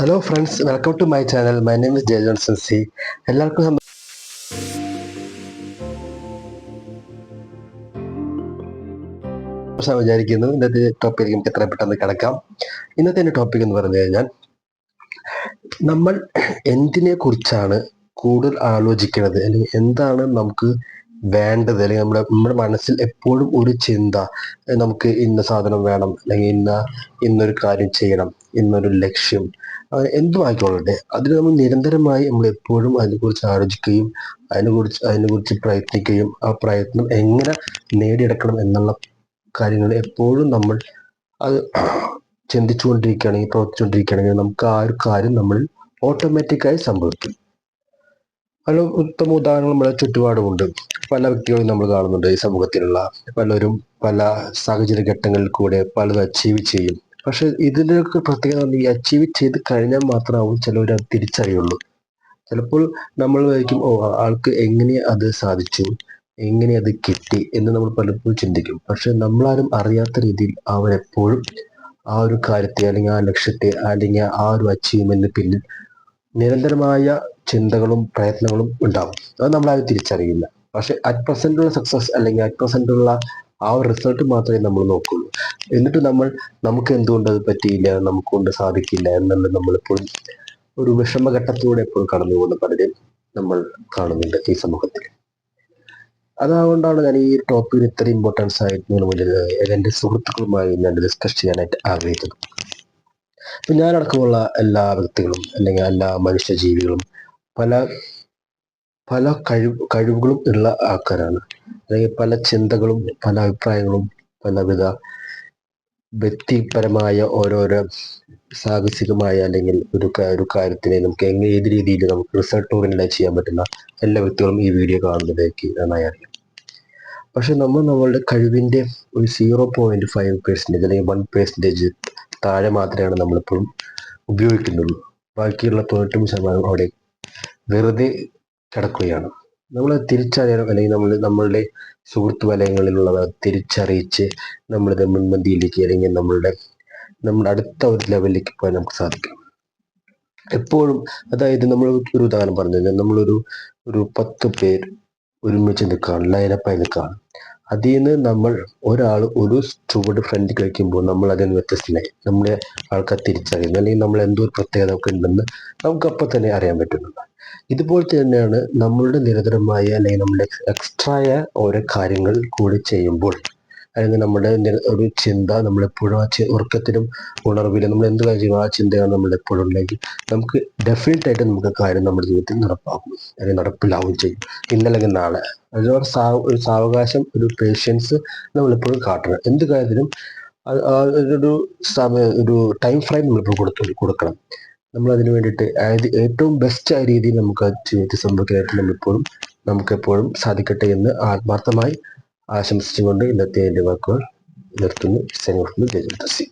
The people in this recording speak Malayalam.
Hello friends welcome to my channel my name is Jaya Johnson C എല്ലാവർക്കും വിചാരിക്കുന്നു ഇന്നത്തെ ടോപ്പിക്ക് നമുക്ക് എത്ര പെട്ടെന്ന് കിടക്കാം. ഇന്നത്തെ എന്റെ ടോപ്പിക് എന്ന് പറഞ്ഞു കഴിഞ്ഞാൽ നമ്മൾ എന്തിനെ കുറിച്ചാണ് കൂടുതൽ ആലോചിക്കുന്നത്? അല്ലെങ്കിൽ എന്താണ് നമുക്ക് വേണ്ടത് അല്ലെങ്കിൽ നമ്മുടെ നമ്മുടെ മനസ്സിൽ എപ്പോഴും ഒരു ചിന്ത നമുക്ക് ഇന്ന സാധനം വേണം അല്ലെങ്കിൽ ഇന്ന ഇന്നൊരു കാര്യം ചെയ്യണം ഇന്നൊരു ലക്ഷ്യം. എന്തും ആയിക്കൊള്ളട്ടെ. അതിന് നമ്മൾ നിരന്തരമായി നമ്മൾ എപ്പോഴും അതിനെക്കുറിച്ച് ആലോചിക്കുകയും അതിനെക്കുറിച്ച് അതിനെക്കുറിച്ച് പ്രയത്നിക്കുകയും ആ പ്രയത്നം എങ്ങനെ നേടിയെടുക്കണം എന്നുള്ള കാര്യങ്ങൾ എപ്പോഴും നമ്മൾ അത് ചിന്തിച്ചുകൊണ്ടിരിക്കുകയാണെങ്കിൽ പ്രവർത്തിച്ചുകൊണ്ടിരിക്കുകയാണെങ്കിൽ നമുക്ക് ആ ഒരു കാര്യം നമ്മൾ ഓട്ടോമാറ്റിക്കായി സംഭവിക്കും. അതിൽ ഉത്തമ ഉദാഹരണങ്ങൾ നമ്മുടെ ചുറ്റുപാടുമുണ്ട്. പല വ്യക്തികളും നമ്മൾ കാണുന്നുണ്ട് ഈ സമൂഹത്തിലുള്ള. പലരും പല സാഹചര്യ ഘട്ടങ്ങളിൽ കൂടെ പലതും അച്ചീവ് ചെയ്യും. പക്ഷെ ഇതിനൊക്കെ പ്രത്യേകത ഈ അച്ചീവ് ചെയ്ത് കഴിഞ്ഞാൽ മാത്രമാവും ചിലവർ അത് തിരിച്ചറിയുള്ളൂ. ചിലപ്പോൾ നമ്മൾ വിചാരിക്കും ഓ ആൾക്ക് എങ്ങനെ അത് സാധിച്ചു? എങ്ങനെ അത് കിട്ടി? എന്ന് നമ്മൾ പലപ്പോഴും ചിന്തിക്കും. പക്ഷെ നമ്മളാരും അറിയാത്ത രീതിയിൽ അവരെപ്പോഴും ആ ഒരു കാര്യത്തെ അല്ലെങ്കിൽ ആ ലക്ഷ്യത്തെ അല്ലെങ്കിൽ ആ ഒരു അച്ചീവ്മെന്റിന് പിന്നിൽ നിരന്തരമായ ചിന്തകളും പ്രയത്നങ്ങളും ഉണ്ടാവും. അത് നമ്മളാരും തിരിച്ചറിയില്ല. പക്ഷെ അറ്റ് പ്രസന്റ് ഉള്ള സക്സസ് അല്ലെങ്കിൽ അറ്റ് പ്രസന്റ് ഉള്ള ആ ഒരു റിസൾട്ട് മാത്രമേ നമ്മൾ നോക്കുള്ളൂ. എന്നിട്ട് നമ്മൾ നമുക്ക് എന്തുകൊണ്ട് അത് പറ്റിയില്ല നമുക്ക് കൊണ്ട് സാധിക്കില്ല എന്നുള്ളത് നമ്മളിപ്പോഴും ഒരു വിഷമഘട്ടത്തിലൂടെ എപ്പോഴും കടന്നുകൊണ്ട് പലരും നമ്മൾ കാണുന്നുണ്ട് ഈ സമൂഹത്തിൽ. അതുകൊണ്ടാണ് ഞാൻ ഈ ടോപ്പിക്കിന് ഇത്ര ഇമ്പോർട്ടൻസ് ആയിട്ട് മുന്നിൽ എന്റെ സുഹൃത്തുക്കളുമായി ഞാൻ ഡിസ്കസ് ചെയ്യാനായിട്ട് ആഗ്രഹിക്കുന്നത് അപ്പം ഞാനടക്കമുള്ള എല്ലാ വ്യക്തികളും അല്ലെങ്കിൽ എല്ലാ മനുഷ്യജീവികളും പല പല കഴിവ് കഴിവുകളും ഉള്ള ആൾക്കാരാണ്. അല്ലെങ്കിൽ പല ചിന്തകളും പല അഭിപ്രായങ്ങളും പലവിധ വ്യക്തിപരമായ ഓരോരോ സാഹസികമായ അല്ലെങ്കിൽ ഒരു ഒരു കാര്യത്തിനെ നമുക്ക് എങ്ങനെ ഏത് രീതിയിൽ നമുക്ക് റിസൾട്ട് ഓറിയന്റഡ് ചെയ്യാൻ പറ്റുന്ന എല്ലാ വ്യക്തികളും ഈ വീഡിയോ കാണുന്നതിലേക്ക് നന്നായി അറിയാം. പക്ഷെ നമ്മൾ നമ്മളുടെ കഴിവിന്റെ ഒരു സീറോ പോയിന്റ് ഫൈവ് പെർസെന്റേജ് അല്ലെങ്കിൽ വൺ പെർസെന്റേജ് താഴെ മാത്രമാണ് നമ്മളിപ്പോഴും ഉപയോഗിക്കുന്നുള്ളൂ ബാക്കിയുള്ള തൊണ്ണൂറ്റൊമ്പത് ശതമാനം അവിടെ വെറുതെ കിടക്കുകയാണ്. നമ്മൾ തിരിച്ചറിയണം അല്ലെങ്കിൽ നമ്മൾ നമ്മളുടെ സുഹൃത്ത് വലയങ്ങളിലുള്ളവ തിരിച്ചറിയിച്ച് നമ്മളുടെ മുൻപന്തിയിലേക്ക് അല്ലെങ്കിൽ നമ്മളുടെ നമ്മുടെ അടുത്ത ഒരു ലെവലിലേക്ക് പോകാൻ നമുക്ക് സാധിക്കും. എപ്പോഴും അതായത് നമ്മൾ ഒരു ഉദാഹരണം പറഞ്ഞു നമ്മളൊരു ഒരു പത്ത് പേർ ഒരുമിച്ച് നിൽക്കുകയാണ് ലൈനപ്പായി നിൽക്കുകയാണ്. അതിൽ നിന്ന് നമ്മൾ ഒരാൾ ഒരു ചുവട് ഫ്രണ്ട് കഴിക്കുമ്പോൾ നമ്മൾ അതിൽ നിന്ന് വ്യത്യസ്തനായി നമ്മുടെ ആൾക്കാർ തിരിച്ചറിയുന്നു അല്ലെങ്കിൽ നമ്മൾ എന്തോ ഒരു പ്രത്യേകത ഒക്കെ ഉണ്ടെന്ന് നമുക്ക് അപ്പം തന്നെ അറിയാൻ പറ്റുന്നുണ്ട്. ഇതുപോലെ തന്നെയാണ് നമ്മളുടെ നിരന്തരമായ അല്ലെങ്കിൽ നമ്മുടെ എക്സ്ട്രായ ഓരോ കാര്യങ്ങൾ കൂടി ചെയ്യുമ്പോൾ അല്ലെങ്കിൽ നമ്മുടെ ഒരു ചിന്ത നമ്മളെപ്പോഴും ആ ഉറക്കത്തിലും ഉണർവിലും നമ്മൾ എന്ത് കാര്യം ആ ചിന്തയാണ് നമ്മൾ എപ്പോഴും ഉണ്ടെങ്കിൽ നമുക്ക് ഡെഫിനറ്റ് ആയിട്ട് നമുക്ക് കാര്യം നമ്മുടെ ജീവിതത്തിൽ നടപ്പാക്കും. അല്ലെങ്കിൽ നടപ്പിലാവും ചെയ്യും. ഇന്നല്ലെങ്കിൽ നാളെ. അതിനോട് സാവ ഒരു സാവകാശം ഒരു പേഷ്യൻസ് നമ്മളെപ്പോഴും കാട്ടണം. എന്ത് കാര്യത്തിനും ഒരു സമയ ഒരു ടൈം ഫ്രെയിം നമ്മളിപ്പോൾ കൊടുത്തു കൊടുക്കണം. നമ്മൾ അതിന് വേണ്ടിയിട്ട് അതായത് ഏറ്റവും ബെസ്റ്റ് ആയ രീതിയിൽ നമുക്ക് ആ ജീവിതത്തിൽ സംഭവിക്കാനായിട്ട് നമ്മളിപ്പോഴും നമുക്കെപ്പോഴും സാധിക്കട്ടെ എന്ന് ആത്മാർത്ഥമായി ആശംസിച്ചുകൊണ്ട് ഇന്നത്തെ എന്റെ വാക്കുകൾ നിർത്തുന്നു. സൈനിക ജയചന്ദ്ര സി